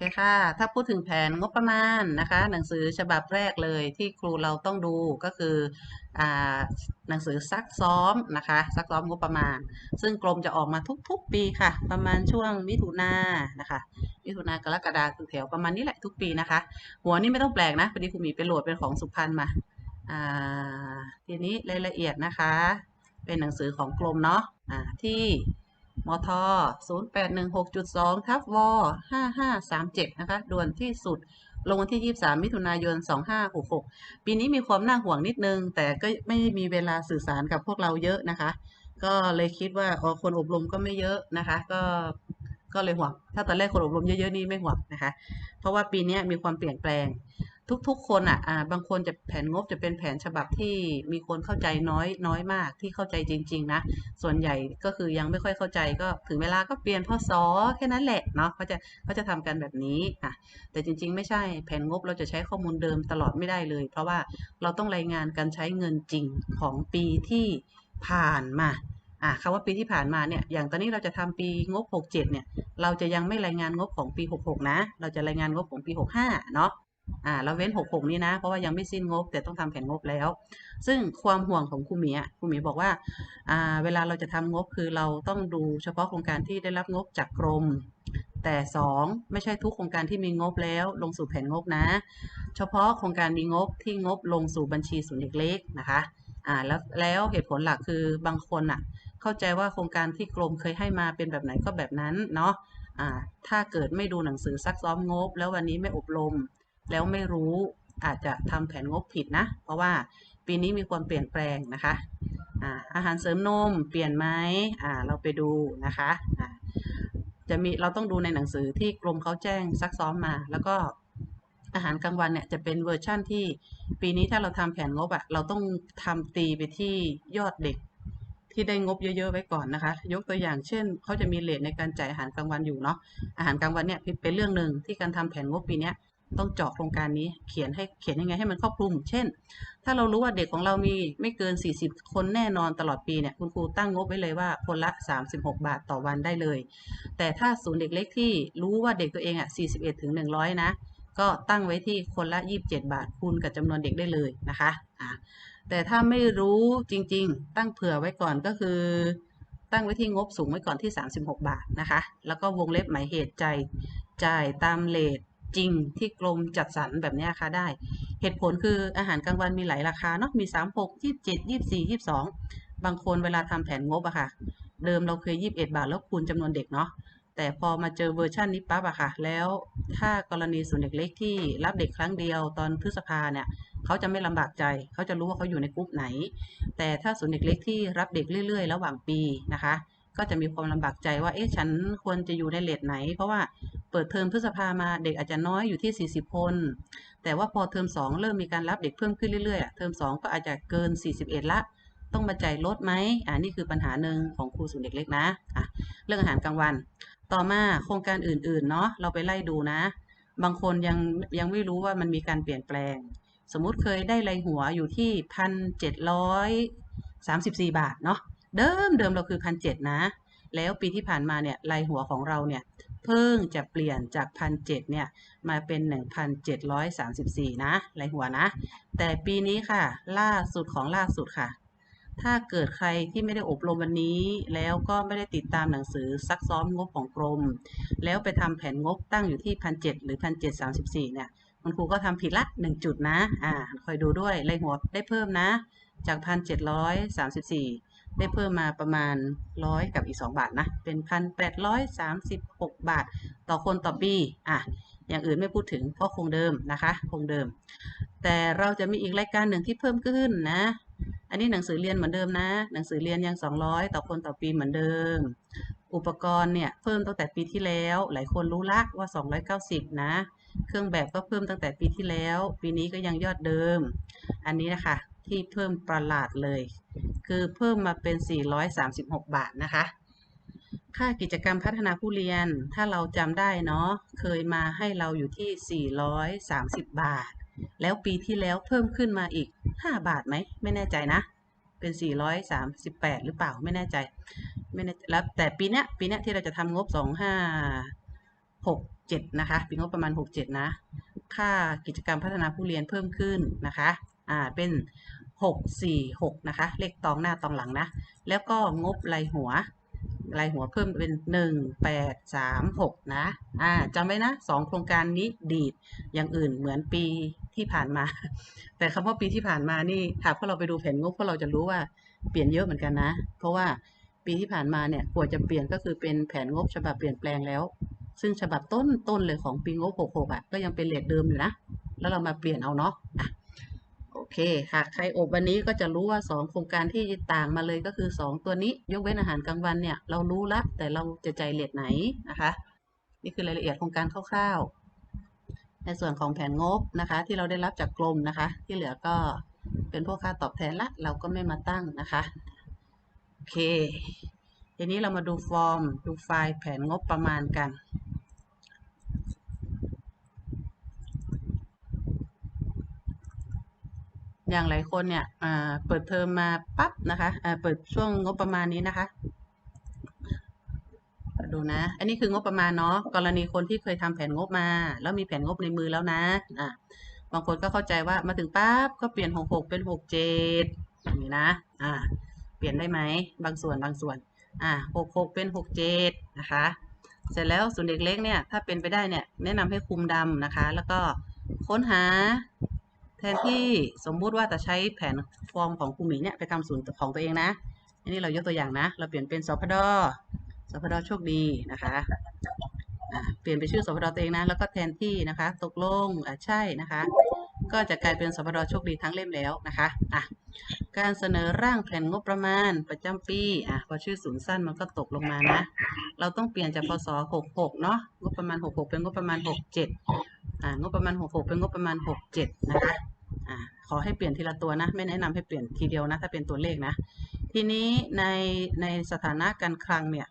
คค่ะ ถ้าพูดถึงแผนงบประมาณนะคะ หนังสือฉบับแรกเลยที่ครูเราต้องดูก็คืออหนังสือซักซ้อมนะคะซักซ้อมงบประมาณ ซึ่งกรมจะออกมาทุก ๆ ปีค่ะ ประมาณช่วงมิถุนานะคะมิถุนากรกฎาคมแถวประมาณนี้แหละทุกปีนะคะ หัวนี่ไม่ต้องแปลกนะพอดีครูมีไปโหลดเป็นของสุพรรณมาอ่าทีนี้รายละเอียดนะคะ เป็นหนังสือของกรมเนาะอ่าที่ มท 0816.2ทับว5537 นะคะ ด่วนที่สุด ลงวันที่ 23 มิถุนายน 2566 ปีนี้มีความน่าห่วงนิดนึง แต่ก็ไม่มีเวลาสื่อสารกับพวกเราเยอะนะคะ ก็เลยคิดว่าอ๋อคนอบรมก็ไม่เยอะนะคะ ก็ก็เลยห่วง ถ้าตอนแรกคนอบรมเยอะๆนี่ไม่ห่วงนะคะ เพราะว่าปีนี้มีความเปลี่ยนแปลง ทุกๆ คนอะอ่าบางคนจะแผนงบจะเป็นแผนฉบับที่มีคนเข้าใจน้อยน้อยมากที่เข้าใจจริง ๆ นะ ส่วนใหญ่ก็คือยังไม่ค่อยเข้าใจก็ถึงเวลาก็เปลี่ยนพศแค่นั้นแหละเนาะเขาจะเขาจะทำกันแบบนี้อะแต่จริง ๆ ไม่ใช่แผนงบเราจะใช้ข้อมูลเดิมตลอดไม่ได้เลย เพราะว่าเราต้องรายงานการใช้เงินจริงของปีที่ผ่านมาอะคำว่าปีที่ผ่านมาเนี่ย อย่างตอนนี้เราจะทำปีงบ 67 เนี่ย เราจะยังไม่รายงานงบของปี 66 นะ เราจะรายงานงบของปี 65 เนาะ อ่าเราเว้น 66 นี้นะ เพราะว่ายังไม่สิ้นงบ แต่ต้องทำแผนงบแล้ว ซึ่งความห่วงของครูหมีครูหมีบอกว่าอ่า เวลาเราจะทำงบคือเราต้องดูเฉพาะโครงการที่ได้รับงบจากกรม แต่ 2 ไม่ใช่ทุกโครงการที่มีงบแล้วลงสู่แผนงบนะ เฉพาะโครงการมีงบที่งบลงสู่บัญชีศูนย์เด็กเล็กนะคะอ่าแล้วแล้วเหตุผลหลักคือบางคนอะเข้าใจว่าโครงการที่กรมเคยให้มาเป็นแบบไหนก็แบบนั้นเนาะอ่าถ้าเกิดไม่ดูหนังสือซักซ้อมงบ แล้ววันนี้ไม่อบรม แล้วไม่รู้อาจจะทำแผนงบผิดนะ เพราะว่าปีนี้มีความเปลี่ยนแปลงนะคะอาอาหารเสริมนมเปลี่ยนไหมเราไปดูนะคะจะมีเราต้องดูในหนังสือที่กรมเขาแจ้งซักซ้อมมา แล้วก็อาหารกลางวันเนี่ยจะเป็นเวอร์ชั่นที่ปีนี้ถ้าเราทำแผนงบอะเราต้องทำตีไปที่ยอดเด็กที่ได้งบเยอะๆไว้ก่อนนะคะ ยกตัวอย่างเช่นเขาจะมีเลทในการจ่ายอาหารกลางวันอยู่เนาะอาหารกลางวันเนี่ยเป็นเรื่องหนึ่งที่การทำแผนงบปีเนี้ย ต้องเจาะโครงการนี้เขียนให้เขียนยังไงให้มันครอบคลุม เช่น ถ้าเรารู้ว่าเด็กของเรามีไม่เกิน 40 คนแน่นอนตลอดปีเนี่ยคุณครูตั้งงบไว้เลยว่าคนละ 36 บาทต่อวันได้เลย แต่ถ้าศูนย์เด็กเล็กที่รู้ว่าเด็กตัวเองอะ 41 ถึง 100 นะ ก็ตั้งไว้ที่คนละ 27 บาทคูณกับจำนวนเด็กได้เลยนะคะอ่าแต่ถ้าไม่รู้จริง ๆ ตั้งเผื่อไว้ก่อนก็คือ ตั้งไว้ที่งบสูงไว้ก่อนที่ 36 บาทนะคะ แล้วก็วงเล็บหมายเหตุใจจ่ายตามเลท จริงที่กรมจัดสรรแบบนี้ค่ะได้ เหตุผลคืออาหารกลางวันมีหลายราคาเนาะมี 36 27 24 22 บางคนเวลาทำแผนงบอะค่ะ เดิมเราเคย 21 บาทแล้วคูณจำนวนเด็กเนาะแต่พอมาเจอเวอร์ชันนี้ปั๊บอะค่ะ แล้วถ้ากรณีส่วนย์เด็กเล็กที่รับเด็กครั้งเดียวตอนพฤษภาเนี่ยเขาจะไม่ลำบากใจ เขาจะรู้ว่าเขาอยู่ในกลุ่มไหน แต่ถ้าศูนย์เด็กเล็กที่รับเด็กเรื่อย ๆ ระหว่างปีนะคะ ก็จะมีความลำบากใจว่า เอ๊ะ ฉันควรจะอยู่ในเลทไหน เพราะว่า เปิดเทอมพฤษภามาเด็กอาจจะน้อยอยู่ที่ 40 คน แต่ว่าพอเทอม2 เริ่มมีการรับเด็กเพิ่มขึ้นเรื่อยๆอะเทอม2 ก็อาจจะเกิน 41 ละ ต้องมาจ่ายลดไหมอ่านี่คือปัญหาหนึ่งของครูศูนย์เด็กเล็กนะอะเรื่องอาหารกลางวัน ต่อมาโครงการอื่นๆเนาะเราไปไล่ดูนะ บางคนยังยังไม่รู้ว่ามันมีการเปลี่ยนแปลง สมมุติเคยได้ไรหัวอยู่ที่พันเจ็ดร้อยสามสิบสี่บาทเนาะเดิมเดิมเราคือพันเจ็ดนะ แล้วปีที่ผ่านมาเนี่ยรายหัวของเราเนี่ย เพิ่งจะเปลี่ยนจากพั1,700เนี่ยมาเป็น 1,734 นะไรหัวนะ แต่ปีนี้ค่ะ ล่าสุดของล่าสุดค่ะ ถ้าเกิดใครที่ไม่ได้อบรมวันนี้ แล้วก็ไม่ได้ติดตามหนังสือซักซ้อมงบของกรม แล้วไปทำแผนงบตั้งอยู่ที่ 1,700 หรือ 1,734 เนี่ยคุณครูก็ทำผิดละ 1 จุดนะ อ่า คอยดูด้วยไรหัวได้เพิ่มนะ จาก 1,734 ได้เพิ่มมาประมาณร้อยกับอีกสองบาทนะ เป็นพันแปดร้อยสามสิบหกบาท ต่อคนต่อปีอะอย่างอื่นไม่พูดถึงเพราะคงเดิมนะคะคงเดิม แต่เราจะมีอีกรายการหนึ่งที่เพิ่มขึ้นนะ อันนี้หนังสือเรียนเหมือนเดิมนะ หนังสือเรียนยัง 200 ต่อคนต่อปีเหมือนเดิม อุปกรณ์เนี่ยเพิ่มตั้งแต่ปีที่แล้ว หลายคนรู้ละว่า 290 นะ เครื่องแบบก็เพิ่มตั้งแต่ปีที่แล้ว ปีนี้ก็ยังยอดเดิม อันนี้นะคะ ที่เพิ่มประหลาดเลย คือเพิ่มมาเป็น 436 บาทนะคะ ค่ากิจกรรมพัฒนาผู้เรียนถ้าเราจำได้เนาะเคยมาให้เราอยู่ที่ 430 บาท แล้วปีที่แล้วเพิ่มขึ้นมาอีก 5 บาทไหม ไม่แน่ใจนะ เป็น 438 หรือเปล่าไม่แน่ใจไม่แน่แล้วแต่ปีเนี้ยปีเนี้ยที่เราจะทำงบ 25 6 7นะคะปีงบประมาณ 67 นะ ค่ากิจกรรมพัฒนาผู้เรียนเพิ่มขึ้นนะคะ อ่า เป็น 646 นะคะ เลขตองหน้าตองหลังนะ แล้วก็งบรายหัว รายหัวเพิ่มเป็น 1836 นะอ่าจำไว้นะสองโครงการนี้ดีดอย่างอื่นเหมือนปีที่ผ่านมา แต่คำว่าปีที่ผ่านมานี่หากพวกเราไปดูแผนงบพวกเราจะรู้ว่าเปลี่ยนเยอะเหมือนกันนะ เพราะว่าปีที่ผ่านมาเนี่ยกว่าจะเปลี่ยนก็คือเป็นแผนงบฉบับเปลี่ยนแปลงแล้ว ซึ่งฉบับต้นต้นเลยของปีงบ 66 อะ ก็ยังเป็นเลขเดิมอยู่นะ แล้วเรามาเปลี่ยนเอาเนาะอะ เค หากใครอบวันนี้ก็จะรู้ว่า 2 โครงการที่ต่างมาเลยก็คือ 2 ตัวนี้ ยกเว้นอาหารกลางวันเนี่ย เรารู้ละแต่เราจะใจายเลทไหนนะคะ นี่คือรายละเอียดโครงการคร่าวๆ ในส่วนของแผนงบนะคะ ที่เราได้รับจากกรมนะคะ ที่เหลือก็เป็นพวกค่าตอบแทนละเราก็ไม่มาตั้งนะคะโอเคทีนี้เรามาดูฟอร์ม ดูไฟล์แผนงบประมาณกัน อย่างหลายคนเนี่ยเปิดเทอมมาปั๊บนะคะเปิดช่วงงบประมาณนี้นะคะดูนะ อันนี้คืองบประมาณเนาะ กรณีคนที่เคยทำแผนงบมา แล้วมีแผนงบในมือแล้วนะ อะ บางคนก็เข้าใจว่ามาถึงปั๊บก็เปลี่ยนหกหกเป็นหกเจ็ดนี้นะ อ่าเปลี่ยนได้ไหม บางส่วนบางส่วน อ่าหกหกเป็นหกเจ็ดนะคะ เสร็จแล้วส่วนเด็กเล็กเนี่ย ถ้าเป็นไปได้เนี่ย แนะนำให้คุมดำนะคะ แล้วก็ค้นหา แทนที่สมมุติว่าจะใช้แผนฟอร์มของครูหมีเนี่ยไปทำศูนย์ของตัวเองนะ อันนี้เรายกตัวอย่างนะ เราเปลี่ยนเป็นสพดสพดโชคดีนะคะเปลี่ยนไปชื่อสพดตัวเองนะ แล้วก็แทนที่นะคะ ตกลงอ่าใช่นะคะ ก็จะกลายเป็นสพดโชคดีทั้งเล่มแล้วนะคะอะการเสนอร่างแผนงบประมาณประจำปีอะพอชื่อศูนย์สั้นมันก็ตกลงมานะ เราต้องเปลี่ยนจากพศ66เนาะงบประมาณ 66 เป็นงบประมาณ 67 งบประมาณ 66 เป็นงบประมาณ 67 นะคะอ่าขอให้เปลี่ยนทีละตัวนะ ไม่แนะนำให้เปลี่ยนทีเดียวนะ ถ้าเป็นตัวเลขนะ ทีนี้ในในสถานะการคลังเนี่ย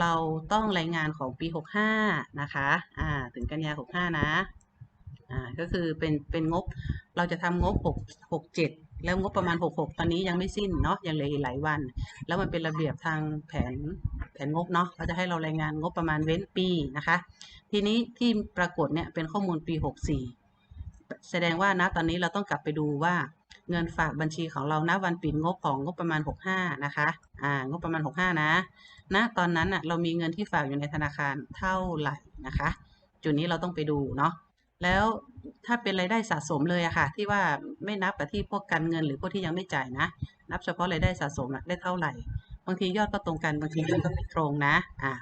เราต้องรายงานของปี 65 นะคะอ่าถึงกันยา 65 นะอ่าก็คือเป็นเป็นงบเราจะทำงบ 6 67 แล้วงบประมาณ 66 ตอนนี้ยังไม่สิ้นเนาะยังเหลืออีกหลายวัน แล้วมันเป็นระเบียบทางแผน แผนงบเนาะเขาจะให้เรารายงานงบประมาณเว้นปีนะคะ ทีนี้ที่ปรากฏเนี่ยเป็นข้อมูลปี 64 แสดงว่านะตอนนี้เราต้องกลับไปดูว่าเงินฝากบัญชีของเราณวันปิดงบของงบประมาณ 65 นะคะ อ่า งบประมาณ 65 นะ ณ ตอนนั้นอะเรามีเงินที่ฝากอยู่ในธนาคารเท่าไหร่นะคะ จุดนี้เราต้องไปดูเนาะ แล้วถ้าเป็นรายได้สะสมเลยอะค่ะ ที่ว่าไม่นับกับที่พวกการเงินหรือพวกที่ยังไม่จ่ายนะ นับเฉพาะรายได้สะสมอะได้เท่าไหร่ บางทียอดก็ตรงกันบางทียอดก็ไม่ตรงนะอ่า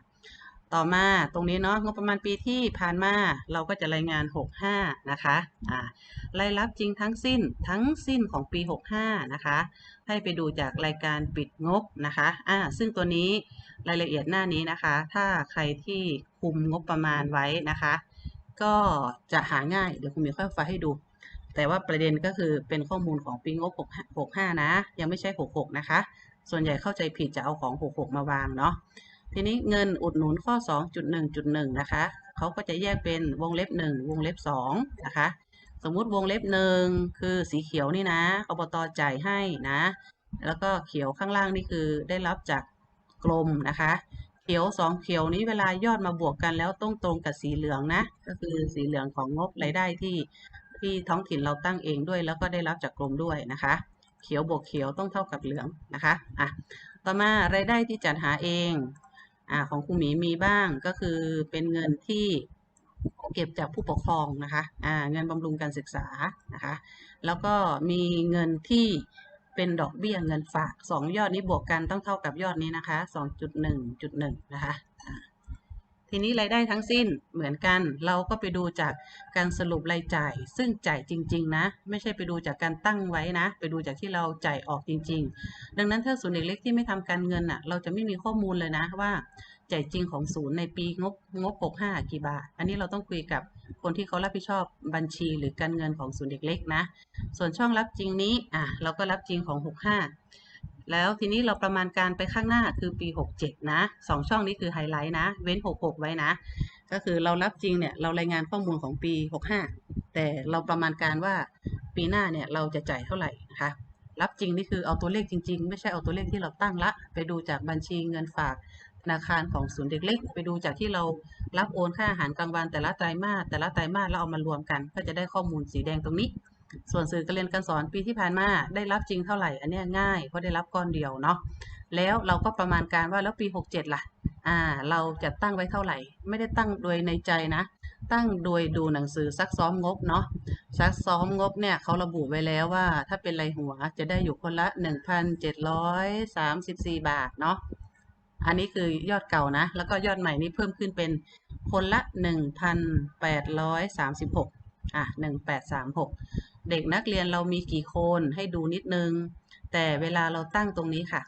ต่อมาตรงนี้เนาะงบประมาณปีที่ผ่านมาเราก็จะรายงาน 65 นะคะอ่ารายรับจริงทั้งสิ้นทั้งสิ้นของปี 65 นะคะ ให้ไปดูจากรายการปิดงบนะคะอ่าซึ่งตัวนี้รายละเอียดหน้านี้นะคะ ถ้าใครที่คุมงบประมาณไว้นะคะ ก็จะหาง่ายเดี๋ยวคุณมีค่อยไฟล์ให้ดู แต่ว่าประเด็นก็คือเป็นข้อมูลของปีงบ 65 นะ ยังไม่ใช่ 66 นะคะ ส่วนใหญ่เข้าใจผิดจะเอาของ 66 มาวางเนาะ ทีนี้เงินอุดหนุนข้อ 2.1.1 นะคะ เขาก็จะแยกเป็นวงเล็บ 1 วงเล็บ 2 นะคะ สมมุติวงเล็บ 1 คือสีเขียวนี่นะอบตจ่ายให้นะ แล้วก็เขียวข้างล่างนี่คือได้รับจากกรมนะคะ เขียว 2 เขียวนี้เวลายอดมาบวกกันแล้วต้องตรงกับสีเหลืองนะ ก็คือสีเหลืองของงบรายได้ที่ที่ท้องถิ่นเราตั้งเองด้วย แล้วก็ได้รับจากกรมด้วยนะคะ เขียวบวกเขียวต้องเท่ากับเหลืองนะคะอะต่อมารายได้ที่จัดหาเองอ่าของครูหมีมีบ้างก็คือเป็นเงินที่เก็บจากผู้ปกครองนะคะอ่าเงินบำรุงการศึกษานะคะแล้วก็มีเงินที่เป็นดอกเบี้ยเงินฝากสองยอดนี้บวกกันต้องเท่ากับยอดนี้นะคะสองจุดหนึ่งจุดหนึ่งนะคะ ทีนี้รายได้ทั้งสิ้นเหมือนกัน เราก็ไปดูจากการสรุปรายจ่าย ซึ่งจ่ายจริง ๆ นะ ไม่ใช่ไปดูจากการตั้งไว้นะ ไปดูจากที่เราจ่ายออกจริง ๆ ดังนั้นถ้าศูนย์เด็กเล็กที่ไม่ทำการเงินอะ เราจะไม่มีข้อมูลเลยนะว่าจ่ายจริงของศูนย์ในปีงบงบ65กี่บาท อันนี้เราต้องคุยกับคนที่เขารับผิดชอบบัญชีหรือการเงินของศูนย์เด็กเล็กนะ ส่วนช่องรับจริงนี้อะเราก็รับจริงของ 65 แล้วทีนี้เราประมาณการไปข้างหน้าคือปี 67 นะสองช่องนี้คือไฮไลท์นะ เว้น 66 ไว้นะ ก็คือเรารับจริงเนี่ยเรารายงานข้อมูลของปี 65 แต่เราประมาณการว่าปีหน้าเนี่ยเราจะจ่ายเท่าไหร่นะคะรับจริงนี่คือเอาตัวเลขจริง ๆ ไม่ใช่เอาตัวเลขที่เราตั้งละ ไปดูจากบัญชีเงินฝากธนาคารของศูนย์เด็กเล็ก ไปดูจากที่เรารับโอนค่าอาหารกลางวันแต่ละไตรมาสแต่ละไตรมาสแล้วเอามารวมกัน ก็จะได้ข้อมูลสีแดงตรงนี้ ส่วนสื่อการเรียนการสอนปีที่ผ่านมาได้รับจริงเท่าไหร่ อันนี้ง่ายเพราะได้รับก้อนเดียวเนาะแล้วเราก็ประมาณการว่าแล้วปี 67 ล่ะ อ่า เราจะตั้งไว้เท่าไหร่ ไม่ได้ตั้งโดยในใจนะ ตั้งโดยดูหนังสือซักซ้อมงบเนาะ ซักซ้อมงบเนี่ยเขาระบุไว้แล้วว่า ถ้าเป็นรายหัวจะได้อยู่คนละ 1,734 บาทเนาะ อันนี้คือยอดเก่านะ แล้วก็ยอดใหม่นี้เพิ่มขึ้นเป็นคนละ 1,836 อะ 1836 เด็กนักเรียนเรามีกี่คนให้ดูนิดนึง แต่เวลาเราตั้งตรงนี้ค่ะ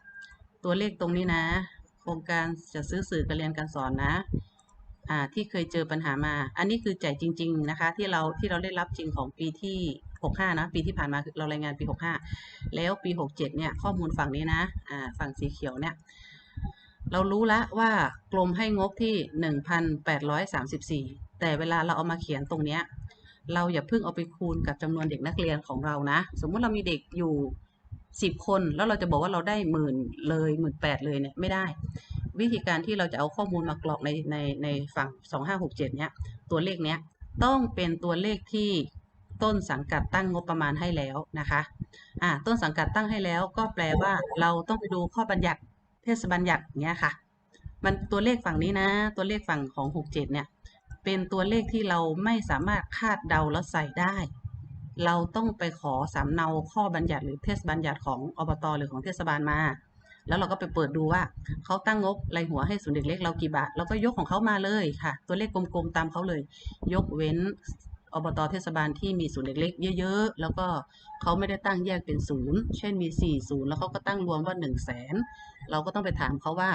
ตัวเลขตรงนี้นะ โครงการจะซื้อสื่อการเรียนการสอนนะอ่าที่เคยเจอปัญหามา อันนี้คือจ่ายจริง ๆ นะคะ ที่เราที่เราได้รับจริงของปีที่ 65 นะ ปีที่ผ่านมาคือเรารายงานปี 65 แล้วปี 67 เนี่ย ข้อมูลฝั่งนี้นะอ่าฝั่งสีเขียวเนี่ยเรารู้แล้วว่ากรมให้งบที่ 1,834 แต่เวลาเราเอามาเขียนตรงเนี้ย เราอย่าเพิ่งเอาไปคูณกับจำนวนเด็กนักเรียนของเรานะ สมมุติเรามีเด็กอยู่10คนแล้วเราจะบอกว่าเราได้หมื่นเลยหมื่นแปดเลยเนี่ยไม่ได้ วิธีการที่เราจะเอาข้อมูลมากรอกในในในฝั่ง2567เจ็ดเนี่ยตัวเลขเนี้ยต้องเป็นตัวเลขที่ต้นสังกัดตั้งงบประมาณให้แล้วนะคะอ่าต้นสังกัดตั้งให้แล้วก็แปลว่าเราต้องไปดูข้อบัญญัติเทศบัญญัติเนี้ยค่ะ มันตัวเลขฝั่งนี้นะ ตัวเลขฝั่งของ67เนี่ย เป็นตัวเลขที่เราไม่สามารถคาดเดาแล้วใส่ได้ เราต้องไปขอสำเนาข้อบัญญัติหรือเทศบัญญัติของอบตหรือของเทศบาลมา แล้วเราก็ไปเปิดดูว่าเขาตั้งงบรายหัวให้ศูนย์เด็กเล็กเรากี่บาทเราก็ยกของเขามาเลยค่ะ ตัวเลขกลมๆตามเขาเลย ยกเว้น อบตเทศบาลที่มีศูนย์เด็กเล็กเยอะๆ แล้วก็เขาไม่ได้ตั้งแยกเป็นศูนย์ เช่นมี4ศูนย์แล้วเขาก็ตั้งรวมว่า1 0 0 0 0แสนเราก็ต้องไปถามเขาว่า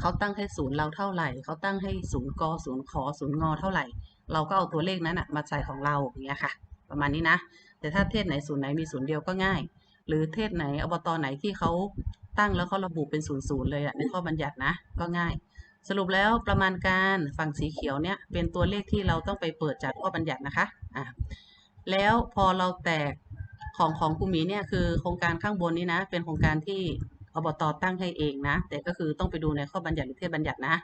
เขาตั้งให้ศูนย์เราเท่าไหร่ เขาตั้งให้ศูนย์กศูนย์ขอศูนย์งอเท่าไหร่ เราก็เอาตัวเลขนั้นมาใส่ของเราอย่างเงี้ยค่ะ ประมาณนี้นะ แต่ถ้าเทศไหนศูนย์ไหนมีศูนย์เดียวก็ง่าย หรือเทศไหนอบตไหนที่เขาตั้งแล้วเขาระบุเป็นศูนย์ศูนย์เลยอะในข้อบัญญัตินะก็ง่าย สรุปแล้วประมาณการฝั่งสีเขียวเนี่ยเป็นตัวเลขที่เราต้องไปเปิดจากข้อบัญญัตินะคะอะแล้วพอเราแตกของของครูหมีเนี่ยคือโครงการข้างบนนี้นะ เป็นโครงการที่อบตตั้งให้เองนะ แต่ก็คือต้องไปดูในข้อบัญญัติหรือเทศบัญญัตินะ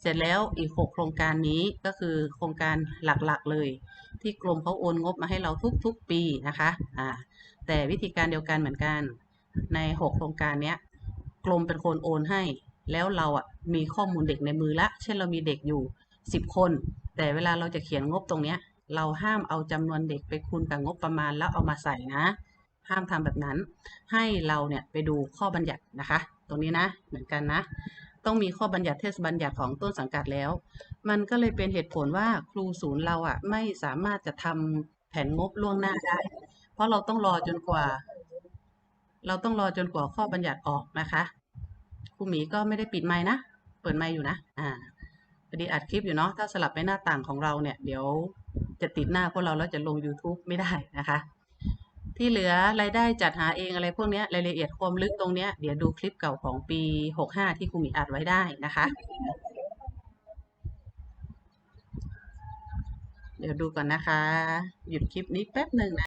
เสร็จแล้วอีก 6 โครงการนี้ก็คือโครงการหลักๆเลย ที่กรมเขาโอนงบมาให้เราทุกๆปีนะคะอ่าแต่วิธีการเดียวกันเหมือนกันใน 6 โครงการเนี้ยกรมเป็นคนโอนให้ แล้วเราอะมีข้อมูลเด็กในมือละ เช่นเรามีเด็กอยู่ 10 คน แต่เวลาเราจะเขียนงบตรงเนี้ย เราห้ามเอาจำนวนเด็กไปคูณกับงบประมาณแล้วเอามาใส่นะ ห้ามทำแบบนั้น ให้เราเนี่ยไปดูข้อบัญญัตินะคะ ตรงนี้นะ เหมือนกันนะ ต้องมีข้อบัญญัติเทศบัญญัติของต้นสังกัดแล้ว มันก็เลยเป็นเหตุผลว่าครูศูนย์เราอะไม่สามารถจะทำแผนงบล่วงหน้าได้ เพราะเราต้องรอจนกว่า เราต้องรอจนกว่าข้อบัญญัติออกนะคะ ครูหมีก็ไม่ได้ปิดไมค์นะ เปิดไมค์อยู่นะ อ่าพอดีอัดคลิปอยู่เนาะ ถ้าสลับไปหน้าต่างของเราเนี่ย เดี๋ยวจะติดหน้าพวกเราแล้วจะลง YouTube ไม่ได้นะคะ ที่เหลือรายได้จัดหาเองอะไรพวกเนี้ยรายละเอียดความลึกตรงเนี้ย เดี๋ยวดูคลิปเก่าของปี 65 ที่ครูหมีอัดไว้ได้นะคะ เดี๋ยวดูก่อนนะคะ หยุดคลิปนี้แป๊บหนึ่งนะ